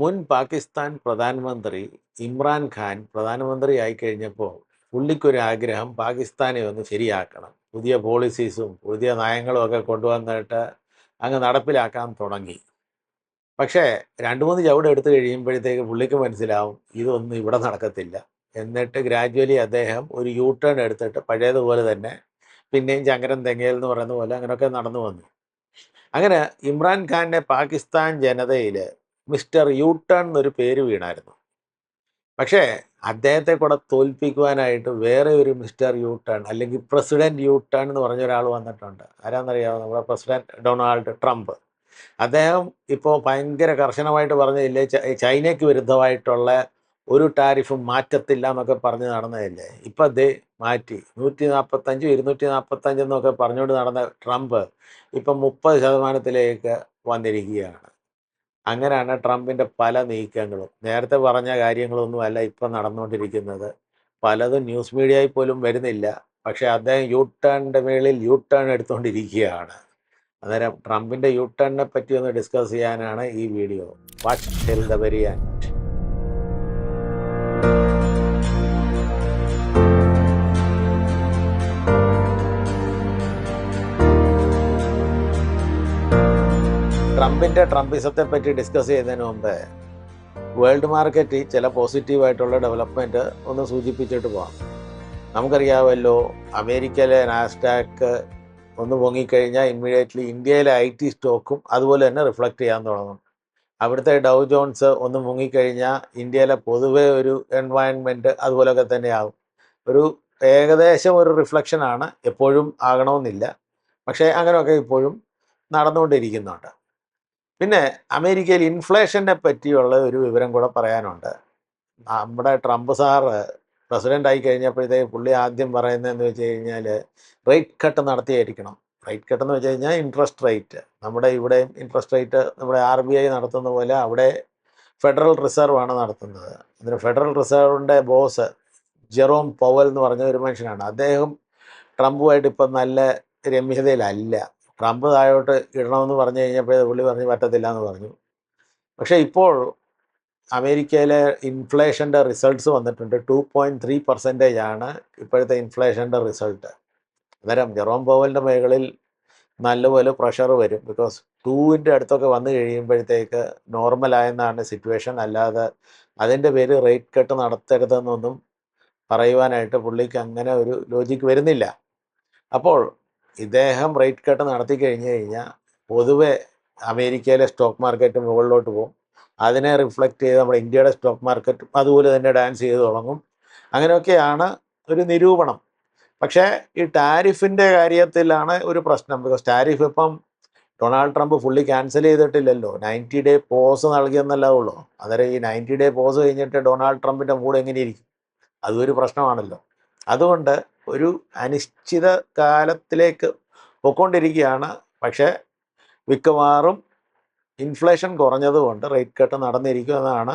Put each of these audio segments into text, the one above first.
മുൻ പാകിസ്ഥാൻ പ്രധാനമന്ത്രി ഇമ്രാൻ ഖാൻ പ്രധാനമന്ത്രി ആയി കഴിഞ്ഞപ്പോൾ പുള്ളിക്കൊരു ആഗ്രഹം പാകിസ്ഥാനെ ഒന്ന് ശരിയാക്കണം. പുതിയ പോളിസീസും പുതിയ നയങ്ങളും ഒക്കെ കൊണ്ടുവന്നിട്ട് അങ്ങ് നടപ്പിലാക്കാൻ തുടങ്ങി. പക്ഷേ രണ്ട് മൂന്ന് ചവിട് എടുത്തു കഴിയുമ്പോഴത്തേക്ക് പുള്ളിക്ക് മനസ്സിലാവും ഇതൊന്നും ഇവിടെ നടക്കത്തില്ല. എന്നിട്ട് ഗ്രാജുവലി അദ്ദേഹം ഒരു യൂ ടേൺ എടുത്തിട്ട് പഴയതുപോലെ തന്നെ പിന്നെയും ചങ്കരൻ തെങ്ങയിൽ എന്ന് പറയുന്ന പോലെ അങ്ങനെയൊക്കെ നടന്നു വന്നു. അങ്ങനെ ഇമ്രാൻഖാന്റെ പാകിസ്ഥാൻ ജനതയിൽ മിസ്റ്റർ യൂട്ടേൺ ടേൺ എന്നൊരു പേര് വീണായിരുന്നു. പക്ഷേ അദ്ദേഹത്തെ കൂടെ തോൽപ്പിക്കുവാനായിട്ട് വേറെ ഒരു മിസ്റ്റർ യൂട്ടേൺ അല്ലെങ്കിൽ പ്രസിഡന്റ് യൂട്ടേൺ എന്ന് പറഞ്ഞ ഒരാൾ വന്നിട്ടുണ്ട്. ആരാന്നറിയാമോ നമ്മുടെ പ്രസിഡന്റ് ഡൊണാൾഡ് ട്രംപ്. അദ്ദേഹം ഇപ്പോൾ ഭയങ്കര കർശനമായിട്ട് പറഞ്ഞതില്ലേ ചൈനയ്ക്ക് വിരുദ്ധമായിട്ടുള്ള ഒരു ടാരിഫും മാറ്റത്തില്ല എന്നൊക്കെ പറഞ്ഞ് നടന്നതല്ലേ? ഇപ്പം അതേ മാറ്റി. നൂറ്റി നാൽപ്പത്തഞ്ചും ഇരുന്നൂറ്റി നാൽപ്പത്തഞ്ച് എന്നൊക്കെ പറഞ്ഞുകൊണ്ട് നടന്ന ട്രംപ് ഇപ്പം മുപ്പത് ശതമാനത്തിലേക്ക് വന്നിരിക്കുകയാണ്. അങ്ങനെയാണ് ട്രംപിന്റെ പല നീക്കങ്ങളും. നേരത്തെ പറഞ്ഞ കാര്യങ്ങളൊന്നുമല്ല ഇപ്പം നടന്നുകൊണ്ടിരിക്കുന്നത് പലതും ന്യൂസ് മീഡിയയിൽ പോലും വരുന്നില്ല. പക്ഷേ അദ്ദേഹം യൂ ടേണിന്റെ മേളിൽ യൂ ടേൺ എടുത്തുകൊണ്ടിരിക്കുകയാണ് അന്നേരം ട്രംപിന്റെ യൂ ടേണിനെ പറ്റി ഒന്ന് ഡിസ്കസ് ചെയ്യാനാണ് ഈ video. What tell the very ട്രംപിന്റെ ട്രംപിസത്തെ പറ്റി ഡിസ്കസ് ചെയ്യുന്നതിന് മുമ്പ് വേൾഡ് മാർക്കറ്റിൽ ചില പോസിറ്റീവായിട്ടുള്ള ഡെവലപ്മെന്റ് ഒന്ന് സൂചിപ്പിച്ചിട്ട് പോകാം നമുക്കറിയാമല്ലോ അമേരിക്കയിലെ നാസ്ഡാക്ക് ഒന്ന് പൊങ്ങിക്കഴിഞ്ഞാൽ ഇമ്മീഡിയറ്റ്ലി ഇന്ത്യയിലെ ഐ ടി സ്റ്റോക്കും അതുപോലെ തന്നെ റിഫ്ലക്റ്റ് ചെയ്യാൻ തുടങ്ങും. അവിടുത്തെ ഡൗ ജോൺസ് ഒന്ന് മുങ്ങിക്കഴിഞ്ഞാൽ ഇന്ത്യയിലെ പൊതുവെ ഒരു എൻവയൺമെന്റ് അതുപോലൊക്കെ തന്നെയാകും. ഒരു ഏകദേശം ഒരു റിഫ്ലക്ഷനാണ് എപ്പോഴും ആകണമെന്നില്ല. പക്ഷേ അങ്ങനെയൊക്കെ ഇപ്പോഴും നടന്നുകൊണ്ടിരിക്കുന്നുണ്ട്. പിന്നെ അമേരിക്കയിൽ ഇൻഫ്ലേഷനെ പറ്റിയുള്ള ഒരു വിവരം കൂടെ പറയാനുണ്ട്. നമ്മുടെ ട്രംപ് സാറ് പ്രസിഡന്റ് ആയി കഴിഞ്ഞപ്പോഴത്തേക്ക് പുള്ളി ആദ്യം പറയുന്നതെന്ന് വെച്ച് കഴിഞ്ഞാൽ റേറ്റ് കട്ട് നടത്തിയായിരിക്കണം. റേറ്റ് കട്ട് എന്ന് വെച്ച് കഴിഞ്ഞാൽ ഇൻട്രസ്റ്റ് റേറ്റ്. നമ്മുടെ ഇവിടെയും ഇൻട്രസ്റ്റ് റേറ്റ് നമ്മുടെ ആർ ബി ഐ നടത്തുന്ന പോലെ അവിടെ ഫെഡറൽ റിസർവ് ആണ് നടത്തുന്നത്. അതിന് ഫെഡറൽ റിസർവിന്റെ ബോസ് ജെറോം പവൽ എന്ന് പറഞ്ഞ ഒരു മനുഷ്യനാണ്. അദ്ദേഹം ട്രംപുമായിട്ട് ഇപ്പം നല്ല രമ്യതയിലല്ല. ട്രംപ് താഴോട്ട് ഇടണമെന്ന് പറഞ്ഞു കഴിഞ്ഞപ്പോൾ പുള്ളി പറഞ്ഞു പറ്റത്തില്ല എന്ന് പറഞ്ഞു. പക്ഷേ ഇപ്പോൾ അമേരിക്കയിലെ ഇൻഫ്ലേഷന്റെ റിസൾട്ട്സ് വന്നിട്ടുണ്ട്. ടു പോയിന്റ് ത്രീ പെർസെന്റേജ് ആണ് ഇപ്പോഴത്തെ ഇൻഫ്ലേഷന്റെ റിസൾട്ട്. അന്നേരം ജെറോം പവലിന്റെ മേഖലയിൽ നല്ലപോലെ പ്രഷർ വരും. ബിക്കോസ് ടൂവിന്റെ അടുത്തൊക്കെ വന്നു കഴിയുമ്പോഴത്തേക്ക് നോർമലായെന്നാണ് സിറ്റുവേഷൻ. അല്ലാതെ അതിന്റെ പേര് റേറ്റ് കട്ട് നടത്തരുതെന്നൊന്നും പറയുവാനായിട്ട് പുള്ളിക്ക് അങ്ങനെ ഒരു ലോജിക്ക് വരുന്നില്ല. അപ്പോൾ ഇദ്ദേഹം റേറ്റ് കട്ട് നടത്തി കഴിഞ്ഞു കഴിഞ്ഞാൽ പൊതുവെ അമേരിക്കയിലെ സ്റ്റോക്ക് മാർക്കറ്റ് മുകളിലോട്ട് പോകും അതിനെ റിഫ്ലക്റ്റ് ചെയ്ത് നമ്മുടെ ഇന്ത്യയുടെ സ്റ്റോക്ക് മാർക്കറ്റും അതുപോലെ തന്നെ ഡാൻസ് ചെയ്ത് തുടങ്ങും. അങ്ങനെയൊക്കെയാണ് ഒരു നിരൂപണം. പക്ഷേ ഈ ടാരിഫിന്റെ കാര്യത്തിലാണ് ഒരു പ്രശ്നം. ബിക്കോസ് ടാരിഫ് ഇപ്പം ഡൊണാൾഡ് ട്രംപ് ഫുള്ളി ക്യാൻസൽ ചെയ്തിട്ടില്ലല്ലോ. നയന്റി ഡേ പോസ് നൽകിയെന്നല്ലേ ഉള്ളൂ. അന്നേരം ഈ നയന്റി ഡേ പോസ് കഴിഞ്ഞിട്ട് ഡൊണാൾഡ് ട്രംപിന്റെ മൂഡ് എങ്ങനെയിരിക്കും അതൊരു പ്രശ്നമാണല്ലോ. അതുകൊണ്ട് ഒരു അനിശ്ചിത കാലത്തിലേക്ക് പൊക്കൊണ്ടിരിക്കുകയാണ്. പക്ഷേ മിക്കവാറും ഇൻഫ്ലേഷൻ കുറഞ്ഞതുകൊണ്ട് റേറ്റ് കട്ട് നടന്നിരിക്കും എന്നാണ്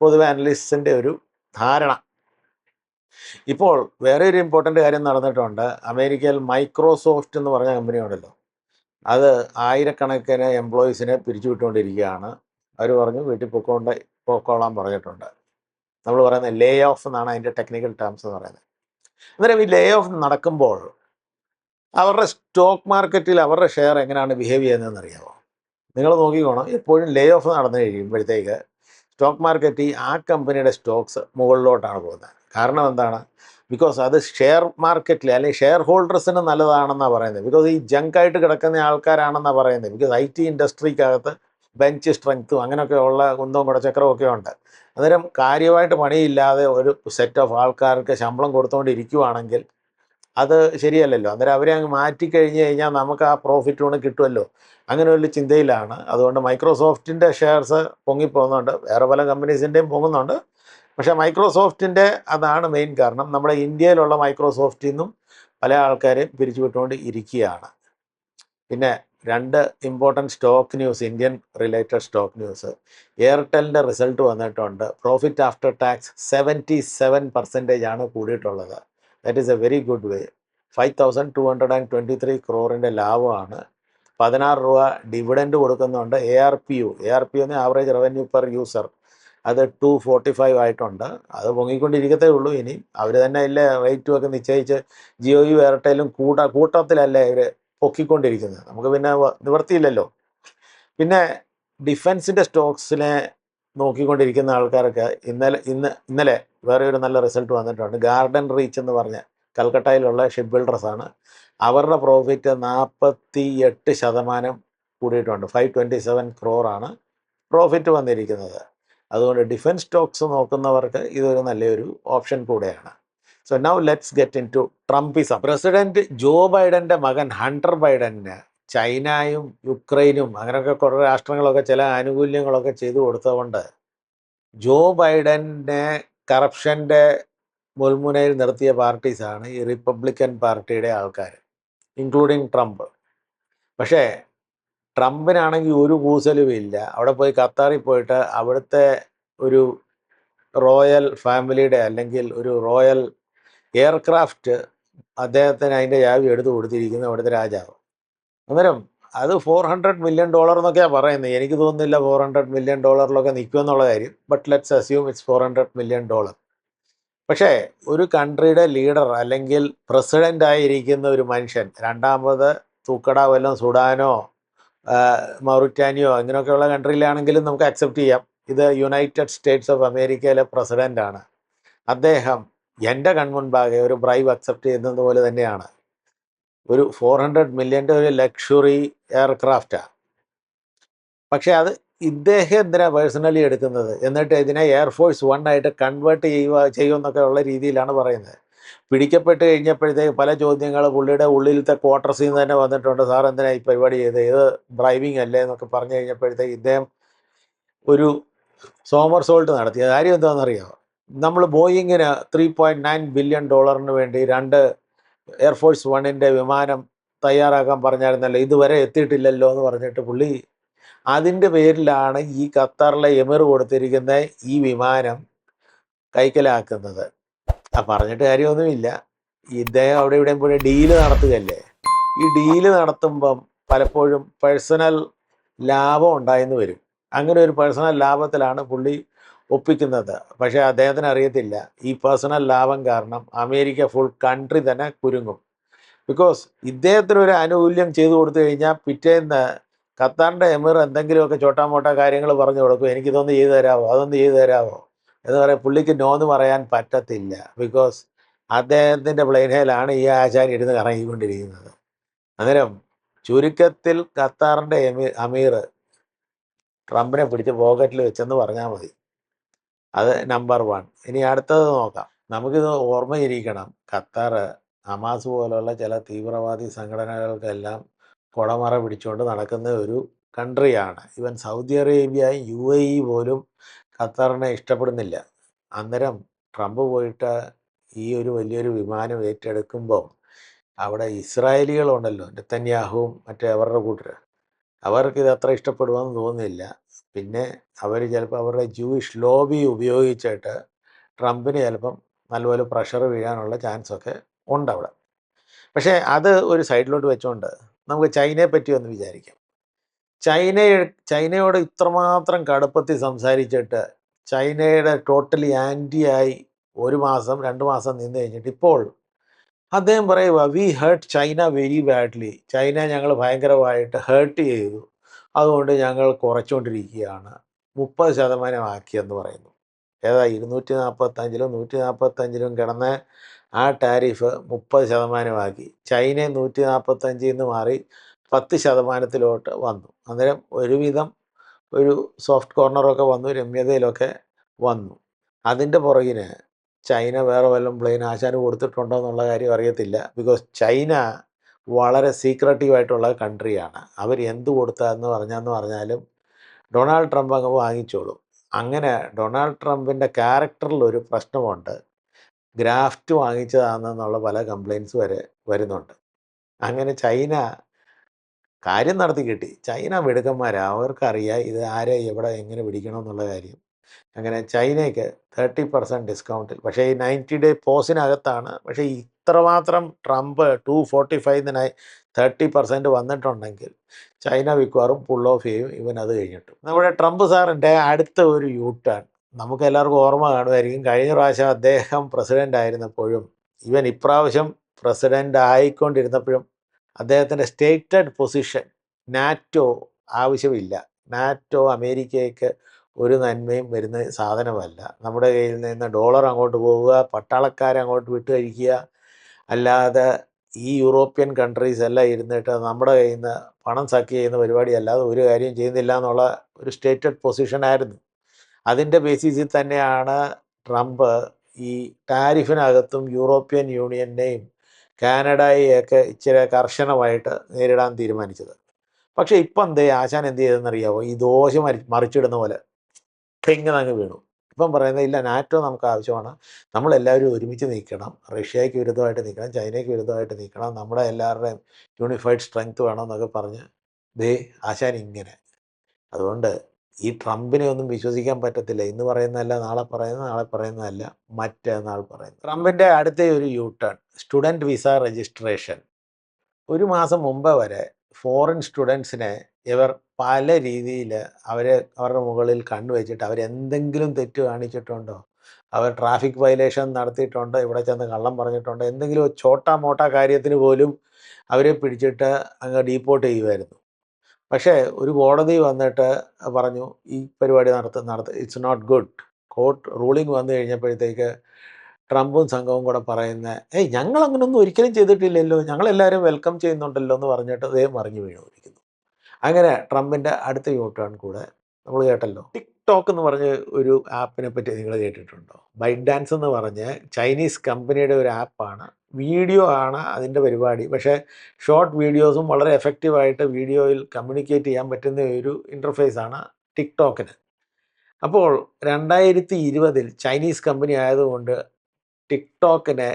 പൊതുവെ അനലിസ്റ്റിന്റെ ഒരു ധാരണ. ഇപ്പോൾ വേറെ ഒരു ഇമ്പോർട്ടന്റ് കാര്യം നടന്നിട്ടുണ്ട്. അമേരിക്കയിൽ മൈക്രോസോഫ്റ്റ് എന്ന് പറഞ്ഞ കമ്പനി ഉണ്ടല്ലോ അത് ആയിരക്കണക്കിന് എംപ്ലോയീസിനെ പിരിച്ചുവിട്ടുകൊണ്ടിരിക്കുകയാണ്. അവർ പറഞ്ഞു വീട്ടിൽ പൊക്കോണ്ട് പൊക്കോളാൻ പറഞ്ഞിട്ടുണ്ട്. നമ്മൾ പറയുന്നത് ലേ ഓഫ് എന്നാണ് അതിന്റെ ടെക്നിക്കൽ ടേംസ് എന്ന് പറയുന്നത്. അന്നേരം ഈ ലേ ഓഫ് നടക്കുമ്പോൾ അവരുടെ സ്റ്റോക്ക് മാർക്കറ്റിൽ അവരുടെ ഷെയർ എങ്ങനെയാണ് ബിഹേവ് ചെയ്യുന്നതെന്ന് അറിയാമോ നിങ്ങൾ നോക്കിക്കോണം എപ്പോഴും ലേ ഓഫ് നടന്നു കഴിയുമ്പോഴത്തേക്ക് സ്റ്റോക്ക് മാർക്കറ്റിൽ ആ കമ്പനിയുടെ സ്റ്റോക്സ് മുകളിലോട്ടാണ് പോകുന്നത്. കാരണം എന്താണ്? ബിക്കോസ് അത് ഷെയർ മാർക്കറ്റിൽ അല്ലെങ്കിൽ ഷെയർ ഹോൾഡേഴ്സിന് നല്ലതാണെന്നാണ് പറയുന്നത്. ബിക്കോസ് ഈ ജങ്കായിട്ട് കിടക്കുന്ന ആൾക്കാരാണെന്നാണ് പറയുന്നത്. ബിക്കോസ് ഐ ടി ഇൻഡസ്ട്രിക്കകത്ത് ബെഞ്ച് സ്ട്രെങ്ത്തും അങ്ങനെയൊക്കെ ഉള്ള കുന്തവും കുടച്ചക്രവും ഒക്കെ ഉണ്ട്. അന്നേരം കാര്യമായിട്ട് പണിയില്ലാതെ ഒരു സെറ്റ് ഓഫ് ആൾക്കാർക്ക് ശമ്പളം കൊടുത്തുകൊണ്ടിരിക്കുവാണെങ്കിൽ അത് ശരിയല്ലല്ലോ. അന്നേരം അവരെ അങ്ങ് മാറ്റിക്കഴിഞ്ഞ് കഴിഞ്ഞാൽ നമുക്ക് ആ പ്രോഫിറ്റ് കൊണ്ട് കിട്ടുമല്ലോ അങ്ങനെ ഒരു ചിന്തയിലാണ്. അതുകൊണ്ട് മൈക്രോസോഫ്റ്റിന്റെ ഷെയർസ് പൊങ്ങിപ്പോകുന്നുണ്ട്. വേറെ പല കമ്പനീസിന്റെയും പൊങ്ങുന്നുണ്ട്. പക്ഷേ മൈക്രോസോഫ്റ്റിന്റെ അതാണ് മെയിൻ കാരണം. നമ്മുടെ ഇന്ത്യയിലുള്ള മൈക്രോസോഫ്റ്റിൽ നിന്നും പല ആൾക്കാരെയും പിരിച്ചുവിട്ടുകൊണ്ട് ഇരിക്കുകയാണ്. പിന്നെ രണ്ട് important stock news Indian related stock news എയർടെലിന്റെ result വന്നിട്ടുണ്ട്. Profit after tax seventy seven percentage ആണ് കൂടിയിട്ടുള്ളത്. That is a very good way five thousand two hundred and twenty three ക്രോറിന്റെ ലാഭമാണ്. പതിനാറ് രൂപ ഡിവിഡൻഡ് കൊടുക്കുന്നുണ്ട്. A R P U A R P U എന്ന് average revenue per user അത് two forty five ആയിട്ടുണ്ട്. അത് പൊങ്ങിക്കൊണ്ടിരിക്കത്തേ ഉള്ളൂ ഇനി. അവർ തന്നെ ഇല്ലേ റേറ്റും ഒക്കെ നിശ്ചയിച്ച് ജിയോയും എയർടെലും കൂട്ട കൂട്ടത്തിലല്ലേ ഇവർ പൊക്കിക്കൊണ്ടിരിക്കുന്നത്. നമുക്ക് പിന്നെ നിവർത്തിയില്ലല്ലോ പിന്നെ ഡിഫൻസിന്റെ സ്റ്റോക്സിനെ നോക്കിക്കൊണ്ടിരിക്കുന്ന ആൾക്കാരൊക്കെ ഇന്നലെ ഇന്ന് ഇന്നലെ വേറെ ഒരു നല്ല റിസൾട്ട് വന്നിട്ടുണ്ട്. ഗാർഡൻ റീച്ച് എന്ന് പറഞ്ഞ കൽക്കട്ടയിലുള്ള ഷിപ്പ് ബിൽഡേഴ്സാണ് അവരുടെ പ്രോഫിറ്റ് നാൽപ്പത്തി എട്ട് ശതമാനം കൂടിയിട്ടുണ്ട്. ഫൈവ് ട്വന്റി സെവൻ ക്രോറാണ് പ്രോഫിറ്റ് വന്നിരിക്കുന്നത്. അതുകൊണ്ട് ഡിഫൻസ് സ്റ്റോക്സ് നോക്കുന്നവർക്ക് ഇതൊരു നല്ലൊരു ഓപ്ഷൻ കൂടെയാണ്. So now let's get into Trumpism president Joe ബൈഡന്റെ മകൻ ഹണ്ടർ ബൈഡന് ചൈനയും യുക്രൈനും അങ്ങനെയൊക്കെ കുറേ രാഷ്ട്രങ്ങളൊക്കെ ചില ആനുകൂല്യങ്ങളൊക്കെ ചെയ്തു കൊടുത്തതുകൊണ്ട് ജോ ബൈഡനെ കറപ്ഷന്റെ മുൾമുനയിൽ നിർത്തിയ പാർട്ടീസാണ് ഈ റിപ്പബ്ലിക്കൻ പാർട്ടിയുടെ ആൾക്കാർ ഇൻക്ലൂഡിങ് ട്രംപ്. പക്ഷേ ട്രംപിനാണെങ്കിൽ ഒരു കൂസലും ഇല്ല. അവിടെ പോയി ഖത്താറിൽ പോയിട്ട് അവിടുത്തെ ഒരു റോയൽ ഫാമിലിയുടെ അല്ലെങ്കിൽ ഒരു റോയൽ എയർക്രാഫ്റ്റ് അദ്ദേഹത്തിന് അതിന്റെ ചാവി എടുത്തു കൊടുത്തിരിക്കുന്നത് അവിടുത്തെ രാജാവ്. അന്നേരം അത് ഫോർ ഹൺഡ്രഡ് മില്യൺ ഡോളർ എന്നൊക്കെയാണ് പറയുന്നത്. എനിക്ക് തോന്നുന്നില്ല ഫോർ ഹൺഡ്രഡ് മില്യൺ ഡോളറിലൊക്കെ നിൽക്കുമെന്നുള്ള കാര്യം. But let's assume it's four hundred million dollar പക്ഷേ ഒരു കൺട്രിയുടെ ലീഡർ അല്ലെങ്കിൽ പ്രസിഡന്റ് ആയിരിക്കുന്ന ഒരു മനുഷ്യൻ രണ്ടാമത് തൂക്കട വല്ലതും സുഡാനോ മൗറിറ്റാനിയോ അങ്ങനെയൊക്കെയുള്ള കൺട്രിയിലാണെങ്കിലും നമുക്ക് അക്സെപ്റ്റ് ചെയ്യാം. ഇത് യുണൈറ്റഡ് സ്റ്റേറ്റ്സ് ഓഫ് അമേരിക്കയിലെ പ്രസിഡന്റാണ് അദ്ദേഹം എന്റെ കൺമുൻപാകെ ഒരു ബ്രൈബ് അക്സെപ്റ്റ് ചെയ്യുന്നത് പോലെ തന്നെയാണ്. ഒരു ഫോർ ഹൺഡ്രഡ് മില്യന്റെ ഒരു ലക്ഷറി എയർക്രാഫ്റ്റാണ് പക്ഷേ അത് ഇദ്ദേഹം എന്തിനാണ് പേഴ്സണലി എടുക്കുന്നത്? എന്നിട്ട് ഇതിനെ എയർഫോഴ്സ് വൺ ആയിട്ട് കൺവേർട്ട് ചെയ്യുക എന്നൊക്കെ ഉള്ള രീതിയിലാണ് പറയുന്നത്. പിടിക്കപ്പെട്ട് കഴിഞ്ഞപ്പോഴത്തേക്ക് പല ചോദ്യങ്ങൾ പുള്ളിയുടെ ഉള്ളിലത്തെ ക്വാർട്ടേഴ്സിൽ നിന്ന് തന്നെ വന്നിട്ടുണ്ട്. സാർ എന്തിനാണ് ഈ പരിപാടി ചെയ്തത് ഇത് ഡ്രൈവിംഗ് അല്ലേ? എന്നൊക്കെ പറഞ്ഞു കഴിഞ്ഞപ്പോഴത്തേക്ക് ഇദ്ദേഹം ഒരു സോമർ സോൾട്ട് നടത്തി. കാര്യം എന്താണെന്നറിയാമോ നമ്മൾ ബോയിങ്ങിന് ത്രീ പോയിന്റ് നയൻ ബില്യൺ ഡോളറിന് വേണ്ടി രണ്ട് എയർഫോഴ്സ് വണ്ണിന്റെ വിമാനം തയ്യാറാക്കാൻ പറഞ്ഞായിരുന്നല്ലോ. ഇതുവരെ എത്തിയിട്ടില്ലല്ലോ എന്ന് പറഞ്ഞിട്ട് പുള്ളി അതിന്റെ പേരിലാണ് ഈ ഖത്തറിലെ എമിർ കൊടുത്തിരിക്കുന്ന ഈ വിമാനം കൈക്കലാക്കുന്നത്. ആ പറഞ്ഞിട്ട് കാര്യമൊന്നുമില്ല. ഇദ്ദേഹം അവിടെ ഇവിടെയും പോയി ഡീൽ നടത്തുകയല്ലേ? ഈ ഡീൽ നടത്തുമ്പം പലപ്പോഴും പേഴ്സണൽ ലാഭം ഉണ്ടായെന്ന് വരും. അങ്ങനെ ഒരു പേഴ്സണൽ ലാഭത്തിലാണ് പുള്ളി ഒപ്പിക്കുന്നത്. പക്ഷേ അദ്ദേഹത്തിന് അറിയത്തില്ല. ഈ പേഴ്സണൽ ലാഭം കാരണം അമേരിക്ക ഫുൾ കൺട്രി തന്നെ കുരുങ്ങും. ബിക്കോസ് ഇദ്ദേഹത്തിന് ഒരു ആനുകൂല്യം ചെയ്തു കൊടുത്തു കഴിഞ്ഞാൽ പിറ്റേന്ന് ഖത്താറിന്റെ എമിർ എന്തെങ്കിലുമൊക്കെ ചോട്ടാ മോട്ടാ കാര്യങ്ങൾ പറഞ്ഞു കൊടുക്കും. എനിക്കിതൊന്ന് ചെയ്തു തരാമോ അതൊന്ന് ചെയ്തു തരാമോ എന്ന് പറയാം പുള്ളിക്ക് നോന്ന് പറയാൻ പറ്റത്തില്ല. ബിക്കോസ് അദ്ദേഹത്തിന്റെ പ്ലെയിൻഹേലാണ് ഈ ആശാൻ ഇരുന്ന് കറങ്ങിക്കൊണ്ടിരിക്കുന്നത്. അന്നേരം ചുരുക്കത്തിൽ ഖത്താറിന്റെ എമി അമീർ ട്രംപിനെ പിടിച്ച് പോക്കറ്റിൽ വെച്ചെന്ന് പറഞ്ഞാൽ മതി. അത് നമ്പർ വൺ ഇനി അടുത്തത് നോക്കാം. നമുക്കിത് ഓർമ്മയിരിക്കണം. ഖത്തർ ഹമാസ് പോലുള്ള ചില തീവ്രവാദി സംഘടനകൾക്കെല്ലാം കുടമറ പിടിച്ചുകൊണ്ട് നടക്കുന്ന ഒരു കൺട്രിയാണ് ഇവൻ Saudi Arabia U A E പോലും ഖത്തറിനെ ഇഷ്ടപ്പെടുന്നില്ല. അന്നേരം ട്രംപ് പോയിട്ട് ഈ ഒരു വലിയൊരു വിമാനം ഏറ്റെടുക്കുമ്പോൾ അവിടെ ഇസ്രായേലികളുണ്ടല്ലോ നെത്തന്യാഹുവും മറ്റേ അവരുടെ കൂട്ടർ അവർക്ക് ഇത് അത്ര ഇഷ്ടപ്പെടുമെന്ന് തോന്നുന്നില്ല. പിന്നെ അവർ ചിലപ്പോൾ അവരുടെ ജൂയിഷ് ലോബി ഉപയോഗിച്ചിട്ട് ട്രംപിന് ചിലപ്പം നല്ലപോലെ പ്രഷർ വീഴാനുള്ള ചാൻസ് ഒക്കെ ഉണ്ട് അവിടെ. പക്ഷേ അത് ഒരു സൈഡിലോട്ട് വെച്ചുകൊണ്ട് നമുക്ക് ചൈനയെ പറ്റി ഒന്ന് വിചാരിക്കാം. ചൈന ചൈനയോട് ഇത്രമാത്രം കടുപ്പത്തിൽ സംസാരിച്ചിട്ട് ചൈനയുടെ ടോട്ടലി ആയി ഒരു മാസം രണ്ട് മാസം നിന്ന് കഴിഞ്ഞിട്ട് ഇപ്പോൾ അദ്ദേഹം പറയുക we hurt China very badly China ഞങ്ങൾ ഭയങ്കരമായിട്ട് ഹേർട്ട് ചെയ്തു. അതുകൊണ്ട് ഞങ്ങൾ കുറച്ചുകൊണ്ടിരിക്കുകയാണ്. മുപ്പത് ശതമാനമാക്കിയെന്ന് പറയുന്നു. ഏതാ ഇരുന്നൂറ്റി നാൽപ്പത്തഞ്ചിലും നൂറ്റി നാൽപ്പത്തഞ്ചിലും കിടന്ന ആ ടാരിഫ് മുപ്പത് ശതമാനമാക്കി ചൈന നൂറ്റി നാൽപ്പത്തഞ്ചിൽ നിന്ന് മാറി പത്ത് ശതമാനത്തിലോട്ട് വന്നു. അന്നേരം ഒരുവിധം ഒരു സോഫ്റ്റ് കോർണറൊക്കെ വന്നു രമ്യതയിലൊക്കെ വന്നു. അതിന്റെ പുറകിന് ചൈന വേറെ വല്ലതും പ്ലെയിൻ ആശാന് കൊടുത്തിട്ടുണ്ടോ എന്നുള്ള കാര്യം അറിയത്തില്ല. ബിക്കോസ് ചൈന വളരെ സീക്രട്ടീവായിട്ടുള്ള കൺട്രിയാണ് അവർ എന്ത് കൊടുത്തതെന്ന് പറഞ്ഞാന്ന് പറഞ്ഞാലും ഡൊണാൾഡ് ട്രംപ് അങ്ങ് വാങ്ങിച്ചോളും. അങ്ങനെ ഡൊണാൾഡ് ട്രംപിന്റെ ക്യാരക്ടറിൽ ഒരു പ്രശ്നമുണ്ട്. ഗ്രാഫ്റ്റ് വാങ്ങിച്ചതാണെന്നുള്ള പല കംപ്ലയിൻസ് വരെ വരുന്നുണ്ട്. അങ്ങനെ ചൈന കാര്യം നടത്തി കിട്ടി. ചൈന മിടുക്കന്മാരാണ് അവർക്കറിയാം ഇത് ആരെ എവിടെ എങ്ങനെ പിടിക്കണം എന്നുള്ള കാര്യം. അങ്ങനെ ചൈനയ്ക്ക് തേർട്ടി പെർസെന്റ് ഡിസ്കൗണ്ടിൽ പക്ഷേ ഈ നയന്റി ഡേ പോസിനകത്താണ്. പക്ഷേ ഇത്രമാത്രം ട്രംപ് ടു ഫോർട്ടി ഫൈവിനായി തേർട്ടി പെർസെന്റ് വന്നിട്ടുണ്ടെങ്കിൽ ചൈന മിക്കവാറും പുൾ ഓഫ് ചെയ്യും. ഇവൻ അത് കഴിഞ്ഞിട്ട്. നമ്മുടെ ട്രംപ് സാറിന്റെ അടുത്ത ഒരു യൂ ടേൺ നമുക്ക് എല്ലാവർക്കും ഓർമ്മ കാണുമായിരിക്കും. കഴിഞ്ഞ പ്രാവശ്യം അദ്ദേഹം പ്രസിഡന്റ് ആയിരുന്നപ്പോഴും ഇവൻ ഇപ്രാവശ്യം പ്രസിഡന്റ് ആയിക്കൊണ്ടിരുന്നപ്പോഴും അദ്ദേഹത്തിന്റെ സ്റ്റേറ്റഡ് പൊസിഷൻ നാറ്റോ ആവശ്യമില്ല. നാറ്റോ അമേരിക്കയ്ക്ക് ഒരു നന്മയും വരുന്ന സാധനമല്ല. നമ്മുടെ കയ്യിൽ നിന്ന് ഡോളർ അങ്ങോട്ട് പോവുക പട്ടാളക്കാരെ അങ്ങോട്ട് വിട്ട് കഴിക്കുക അല്ലാതെ ഈ യൂറോപ്യൻ കൺട്രീസ് എല്ലാം ഇരുന്നിട്ട് നമ്മുടെ കയ്യിൽ നിന്ന് പണം സഖ്യ ചെയ്യുന്ന പരിപാടി അല്ലാതെ ഒരു കാര്യം ചെയ്യുന്നില്ല എന്നുള്ള ഒരു സ്റ്റേറ്റഡ് പൊസിഷനായിരുന്നു അതിന്റെ ബേസിസിൽ തന്നെയാണ് ട്രംപ് ഈ ടാരിഫിനകത്തും യൂറോപ്യൻ യൂണിയനെയും കാനഡയെയൊക്കെ ഇച്ചിരി കർശനമായിട്ട് നേരിടാൻ തീരുമാനിച്ചത്. പക്ഷേ ഇപ്പം എന്തേ ആശാൻ എന്ത് ചെയ്തെന്നറിയാവോ ഈ ദോശ മറിച്ചിടുന്ന പോലെ. തെങ്ങ് അങ്ങ് വീണു. ഇപ്പം പറയുന്നത് ഇല്ല നാറ്റോ നമുക്ക് ആവശ്യമാണ്. നമ്മളെല്ലാവരും ഒരുമിച്ച് നിൽക്കണം. റഷ്യയ്ക്ക് വിരുദ്ധമായിട്ട് നിൽക്കണം. ചൈനയ്ക്ക് വിരുദ്ധമായിട്ട് നിൽക്കണം. നമ്മുടെ എല്ലാവരുടെയും യൂണിഫൈഡ് സ്ട്രെങ്ത് വേണം എന്നൊക്കെ പറഞ്ഞ് ദേ ആശാൻ ഇങ്ങനെ. അതുകൊണ്ട് ഈ ട്രംപിനെ ഒന്നും വിശ്വസിക്കാൻ പറ്റത്തില്ല. ഇന്ന് പറയുന്നതല്ല നാളെ പറയുന്നത് നാളെ പറയുന്നതല്ല മറ്റന്നാൾ പറയുന്നത്. ട്രംപിന്റെ അടുത്ത ഒരു U turn student visa registration. ഒരു മാസം മുമ്പ് വരെ ഫോറിൻ സ്റ്റുഡൻസിനെ ഇവർ പല രീതിയിൽ അവരെ അവരുടെ മുകളിൽ കണ്ണുവെച്ചിട്ട് അവരെന്തെങ്കിലും തെറ്റ് കാണിച്ചിട്ടുണ്ടോ? അവർ ട്രാഫിക് വയലേഷൻ നടത്തിയിട്ടുണ്ടോ? ഇവിടെ ചെന്ന് കള്ളം പറഞ്ഞിട്ടുണ്ടോ? എന്തെങ്കിലും ചോട്ടാ മോട്ടാ കാര്യത്തിന് പോലും അവരെ പിടിച്ചിട്ട് അങ്ങ് ഡീപ്പോർട്ട് ചെയ്യുമായിരുന്നു പക്ഷേ ഒരു കോടതി വന്നിട്ട് പറഞ്ഞു ഈ പരിപാടി നടത്ത നടത്ത it's not good court ruling വന്നു കഴിഞ്ഞപ്പോഴത്തേക്ക് ട്രംപും സംഘവും കൂടെ പറയുന്ന ഏയ് ഞങ്ങൾ അങ്ങനൊന്നും ഒരിക്കലും ചെയ്തിട്ടില്ലല്ലോ. ഞങ്ങളെല്ലാവരും വെൽക്കം ചെയ്യുന്നുണ്ടല്ലോ എന്ന് പറഞ്ഞിട്ട് അദ്ദേഹം മറിഞ്ഞു വീണുകൊണ്ടിരിക്കുന്നു. അങ്ങനെ ട്രംപിന്റെ അടുത്ത യൂട്ടേൺ കൂടെ നമ്മൾ കേട്ടല്ലോ. ടിക്ടോക്ക് എന്ന് പറഞ്ഞ ഒരു ആപ്പിനെ പറ്റി നിങ്ങൾ കേട്ടിട്ടുണ്ടോ? ബൈക്ക് ഡാൻസ് എന്ന് പറഞ്ഞ് ചൈനീസ് കമ്പനിയുടെ ഒരു ആപ്പാണ്. വീഡിയോ ആണ് അതിന്റെ പരിപാടി. പക്ഷേ ഷോർട്ട് വീഡിയോസും വളരെ എഫക്റ്റീവായിട്ട് വീഡിയോയിൽ കമ്മ്യൂണിക്കേറ്റ് ചെയ്യാൻ പറ്റുന്ന ഒരു ഇന്റർഫേസാണ് ടിക്ടോക്കിന്. അപ്പോൾ രണ്ടായിരത്തി ഇരുപതിൽ ചൈനീസ് കമ്പനി ആയതുകൊണ്ട് ടിക്ടോക്കിനെ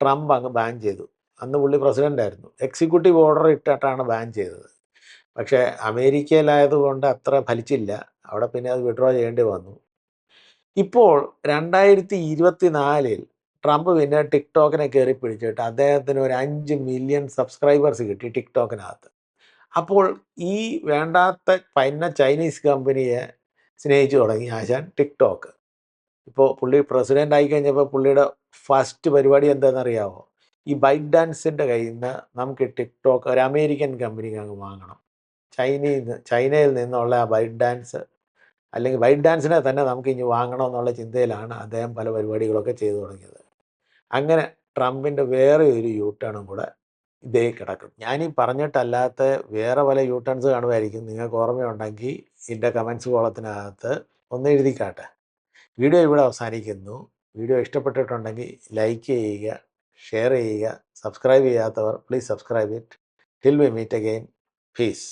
ട്രംപ് അങ്ങ് ബാൻ ചെയ്തു. അന്ന് പുള്ളി പ്രസിഡന്റ് ആയിരുന്നു. എക്സിക്യൂട്ടീവ് ഓർഡർ ഇട്ടിട്ടാണ് ബാൻ ചെയ്തത്. പക്ഷേ അമേരിക്കയിലായതുകൊണ്ട് അത്ര ഫലിച്ചില്ല. അവിടെ പിന്നെ അത് വിഡ്രോ ചെയ്യേണ്ടി വന്നു. ഇപ്പോൾ രണ്ടായിരത്തി ഇരുപത്തി നാലിൽ ട്രംപ് പിന്നെ ടിക്ടോക്കിനെ കയറി പിടിച്ചിട്ട് അദ്ദേഹത്തിന് ഒരു അഞ്ച് മില്യൺ സബ്സ്ക്രൈബേഴ്സ് കിട്ടി ടിക്ടോക്കിനകത്ത്. അപ്പോൾ ഈ വേണ്ടാത്ത പന്ന ചൈനീസ് കമ്പനിയെ സ്നേഹിച്ചു തുടങ്ങി ആശാൻ ടിക്ടോക്ക്. ഇപ്പോൾ പുള്ളി പ്രസിഡന്റ് ആയി കഴിഞ്ഞപ്പോൾ പുള്ളിയുടെ ഫസ്റ്റ് പരിപാടി എന്താണെന്നറിയാമോ ഈ ബൈക്ക് ഡാൻസിന്റെ കയ്യിൽ നിന്ന് നമുക്ക് ടിക്ടോക്ക് ഒരു അമേരിക്കൻ കമ്പനിക്ക് അങ്ങ് വാങ്ങണം. ചൈനയിൽ നിന്ന് ചൈനയിൽ നിന്നുള്ള ആ ബൈക്ക് ഡാൻസ് അല്ലെങ്കിൽ ബൈക്ക് ഡാൻസിനെ തന്നെ നമുക്ക് ഇനി വാങ്ങണം എന്നുള്ള ചിന്തയിലാണ് അദ്ദേഹം പല പരിപാടികളൊക്കെ ചെയ്തു തുടങ്ങിയത്. അങ്ങനെ ട്രംപിന്റെ വേറെ ഒരു യൂ ടേണും കൂടെ ഇതേ കിടക്കും. ഞാനീ പറഞ്ഞിട്ടല്ലാത്ത വേറെ പല യൂട്ടേൺസ് ടേൺസ് കാണുമായിരിക്കും. നിങ്ങൾക്ക് ഓർമ്മയുണ്ടെങ്കിൽ എന്റെ കമൻസ് കോളത്തിനകത്ത് ഒന്ന് എഴുതിക്കാട്ടെ. വീഡിയോ ഇവിടെ അവസാനിക്കുന്നു. വീഡിയോ ഇഷ്ടപ്പെട്ടിട്ടുണ്ടെങ്കിൽ ലൈക്ക് ചെയ്യുക ഷെയർ ചെയ്യുക സബ്സ്ക്രൈബ് ചെയ്യാത്തവർ please subscribe it till we meet again peace